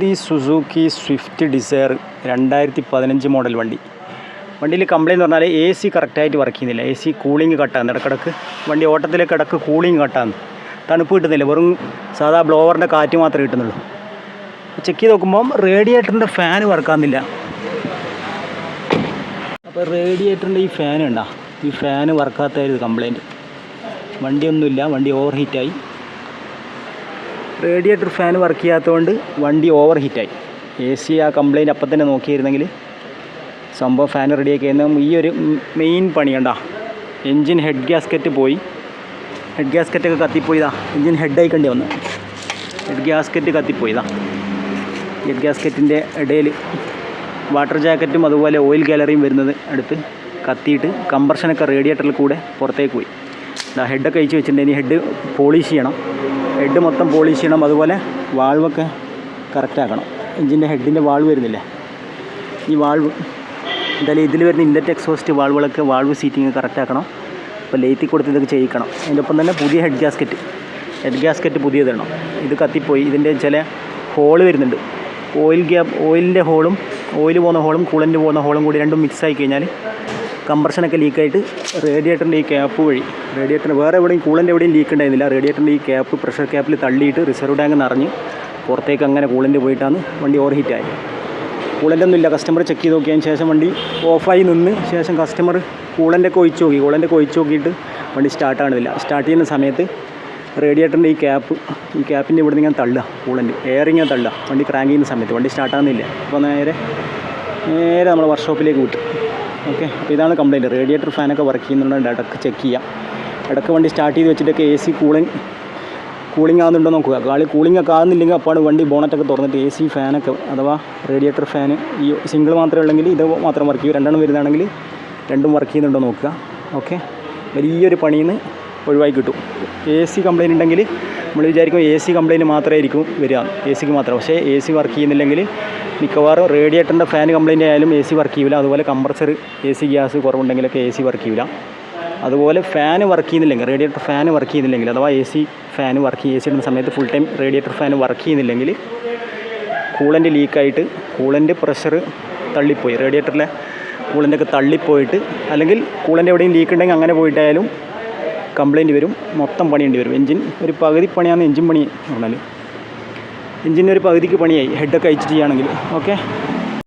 The Suzuki Swift Dzire രണ്ടായിരത്തി പതിനഞ്ച് model വണ്ടി. വണ്ടിയിൽ കംപ്ലയിന്റ് പറഞ്ഞാൽ എ സി കറക്റ്റായിട്ട് വർക്ക് ചെയ്യുന്നില്ല. എ സി കൂളിംഗ് കട്ടാന്ന് ഇടക്കിടക്ക് വണ്ടി ഓട്ടത്തിലേക്ക് ഇടയ്ക്ക് കൂളിംഗ് കട്ടാന്ന് തണുപ്പ് കിട്ടുന്നില്ല. വെറും സാധാ ബ്ലോവറിന്റെ കാറ്റ് മാത്രമേ കിട്ടുന്നുള്ളൂ. ചെക്ക് ചെയ്ത് നോക്കുമ്പം റേഡിയേറ്ററിന്റെ ഫാൻ വർക്കാകുന്നില്ല അപ്പോൾ റേഡിയേറ്ററിന്റെ ഈ ഫാൻ ഉണ്ടോ ഈ ഫാന് വർക്കാത്തായിരുന്നു കംപ്ലയിന്റ് വണ്ടിയൊന്നുമില്ല. വണ്ടി ഓവർ ഹീറ്റായി റേഡിയേറ്റർ ഫാൻ വർക്ക് ചെയ്യാത്തതുകൊണ്ട് വണ്ടി ഓവർ ഹീറ്റായി എ സി ആ കംപ്ലയിന്റ് അപ്പം തന്നെ നോക്കിയിരുന്നെങ്കിൽ സംഭവം ഫാൻ റെഡിയാക്കി ഈ ഒരു മെയിൻ പണി കണ്ടാ. എൻജിൻ ഹെഡ് ഗ്യാസ്കറ്റ് പോയി. ഹെഡ് ഗ്യാസ്കറ്റൊക്കെ കത്തിപ്പോയിതാ എൻജിൻ ഹെഡായിക്കണ്ടി വന്നു ഹെഡ് ഗ്യാസ്കറ്റ് കത്തിപ്പോയിതാ ഹെഡ് ഗ്യാസ്കറ്റിന്റെ ഇടയിൽ വാട്ടർ ജാക്കറ്റും അതുപോലെ ഓയിൽ ഗാലറിയും വരുന്നത് അടുത്ത് കത്തിയിട്ട് കമ്പർഷനൊക്കെ റേഡിയേറ്ററിൽ കൂടെ പുറത്തേക്ക് പോയി. ഹെഡൊക്കെ അഴിച്ച് വെച്ചിട്ടുണ്ട്. ഇനി ഹെഡ് പോളിഷ് ചെയ്യണം. ഹെഡ് മൊത്തം പോളിഷ് ചെയ്യണം അതുപോലെ വാൾവൊക്കെ കറക്റ്റ് ആക്കണം. എഞ്ചിന്റെ ഹെഡിന്റെ വാൾവ് വരുന്നില്ലേ? ഈ വാൾവ് എന്തായാലും ഇതിൽ വരുന്ന ഇൻലെറ്റ് എക്സോസ്റ്റ് വാൾവുകളൊക്കെ വാൾവ് സീറ്റിങ് കറക്റ്റ് ആക്കണം. അപ്പോൾ ലേത്തി കൊടുത്ത് ഇതൊക്കെ ചെയ്യിക്കണം. അതിന്റെ ഒപ്പം തന്നെ പുതിയ ഹെഡ് ഗ്യാസ്കറ്റ് ഹെഡ് ഗ്യാസ്കറ്റ് പുതിയത് ഇടണം. ഇത് കത്തിപ്പോയി. ഇതിന്റെ ചില ഹോൾ വരുന്നുണ്ട്. ഓയിൽ ഗ്യാപ്പ് ഓയിലിന്റെ ഹോളും ഓയിൽ പോകുന്ന ഹോളും കൂളന്റ് പോകുന്ന ഹോളും കൂടി രണ്ടും മിക്സ് ആയി കഴിഞ്ഞാൽ കംപ്രഷനൊക്കെ ലീക്കായിട്ട് റേഡിയേറ്ററിന്റെ ഈ ക്യാപ്പ് വഴി റേഡിയേറ്ററിന് വേറെ എവിടെയും കൂളിന്റെ എവിടെയും ലീക്ക് ഉണ്ടായിരുന്നില്ല റേഡിയേറ്ററിന്റെ ഈ ക്യാപ്പ് പ്രഷർ ക്യാപ്പിൽ തള്ളിയിട്ട് റിസർവ് ടാങ്ക് നിറഞ്ഞ് പുറത്തേക്ക് അങ്ങനെ കൂളന്റ് പോയിട്ടാണ് വണ്ടി ഓവർ ഹീറ്റായത് കൂളിന്റെ ഒന്നുമില്ല. കസ്റ്റമർ ചെക്ക് ചെയ്ത് നോക്കിയതിന് ശേഷം വണ്ടി ഓഫായി നിന്ന് ശേഷം കസ്റ്റമർ കൂളന്റൊക്കെ ഒഴിച്ച് നോക്കി. കൂളന്റൊക്കെ ഒഴിച്ച് നോക്കിയിട്ട് വണ്ടി സ്റ്റാർട്ട് ആകുന്നില്ല സ്റ്റാർട്ട് ചെയ്യുന്ന സമയത്ത് റേഡിയേറ്ററിന്റെ ഈ ക്യാപ്പ് ഈ ക്യാപ്പിന്റെ ഇവിടെ നിന്ന് ഇങ്ങനെ തള്ളുക കൂളന്റ് എയർ ഇങ്ങനെ തള്ളുക. വണ്ടി ക്രാങ്ക് ചെയ്യുന്ന സമയത്ത് വണ്ടി സ്റ്റാർട്ടാകുന്നില്ല അപ്പോൾ നേരെ നേരെ നമ്മൾ വർക്ക്ഷോപ്പിലേക്ക് വിട്ടു. ഓക്കെ അപ്പോൾ ഇതാണ് കംപ്ലയിന്റ് റേഡിയേറ്റർ ഫാനൊക്കെ വർക്ക് ചെയ്യുന്നുണ്ടെങ്കിൽ ഇടയ്ക്ക് ചെക്ക് ചെയ്യാം. ഇടയ്ക്ക് വണ്ടി സ്റ്റാർട്ട് ചെയ്ത് വെച്ചിട്ടൊക്കെ എ സി കൂളിംഗ് കൂളിംഗ് ആകുന്നുണ്ടോ നോക്കുക. കാളി കൂളിംഗ് ഒക്കെ ആകുന്നില്ലെങ്കിൽ അപ്പോൾ വണ്ടി ബോണറ്റൊക്കെ തുറന്നിട്ട് എ സി ഫാനൊക്കെ അഥവാ റേഡിയേറ്റർ ഫാൻ ഈ സിംഗിൾ മാത്രമേ ഉള്ളെങ്കിൽ ഇത് മാത്രം വർക്ക് ചെയ്യും. രണ്ടെണ്ണം വരുന്നതാണെങ്കിൽ രണ്ടും വർക്ക് ചെയ്യുന്നുണ്ടോ നോക്കുക. ഓക്കെ വലിയൊരു പണിയിൽ നിന്ന് ഒഴിവായി കിട്ടും. എ സി കംപ്ലയിന്റ് ഉണ്ടെങ്കിൽ നമ്മൾ വിചാരിക്കും എ സി കംപ്ലയിന്റ് മാത്രമായിരിക്കും വരിക. എ സിക്ക് മാത്രം. പക്ഷേ എ സി വർക്ക് ചെയ്യുന്നില്ലെങ്കിൽ മിക്കവാറും റേഡിയേറ്ററിന്റെ ഫാൻ കംപ്ലയിന്റ് ആയാലും എ സി വർക്ക് ചെയ്യില്ല അതുപോലെ കംപ്രസർ എ സി ഗ്യാസ് കുറവുണ്ടെങ്കിലൊക്കെ എ സി വർക്ക് ചെയ്യില്ല അതുപോലെ ഫാൻ വർക്ക് ചെയ്യുന്നില്ലെങ്കിൽ റേഡിയേറ്റർ ഫാൻ വർക്ക് ചെയ്യുന്നില്ലെങ്കിൽ അഥവാ A C fan work A C ഇടുന്ന സമയത്ത് full time radiator fan work ചെയ്യുന്നില്ലെങ്കിൽ കൂളന്റ് ലീക്കായിട്ട് കൂളന്റ് പ്രഷർ തള്ളിപ്പോയി. റേഡിയേറ്ററിലെ കൂളന്റൊക്കെ തള്ളിപ്പോയിട്ട് അല്ലെങ്കിൽ കൂളന്റ് എവിടെയും ലീക്ക് ഉണ്ടെങ്കിൽ അങ്ങനെ പോയിട്ടായാലും കംപ്ലയിന്റ് വരും മൊത്തം പണിയേണ്ടി വരും. എഞ്ചിൻ ഒരു പകുതി പണിയാണ് എഞ്ചിൻ പണി പറഞ്ഞാൽ എഞ്ചിന്റെ ഒരു പകുതിക്ക് പണിയായി ഹെഡൊക്കെ അയച്ചിട്ട് ചെയ്യുകയാണെങ്കിൽ ഓക്കെ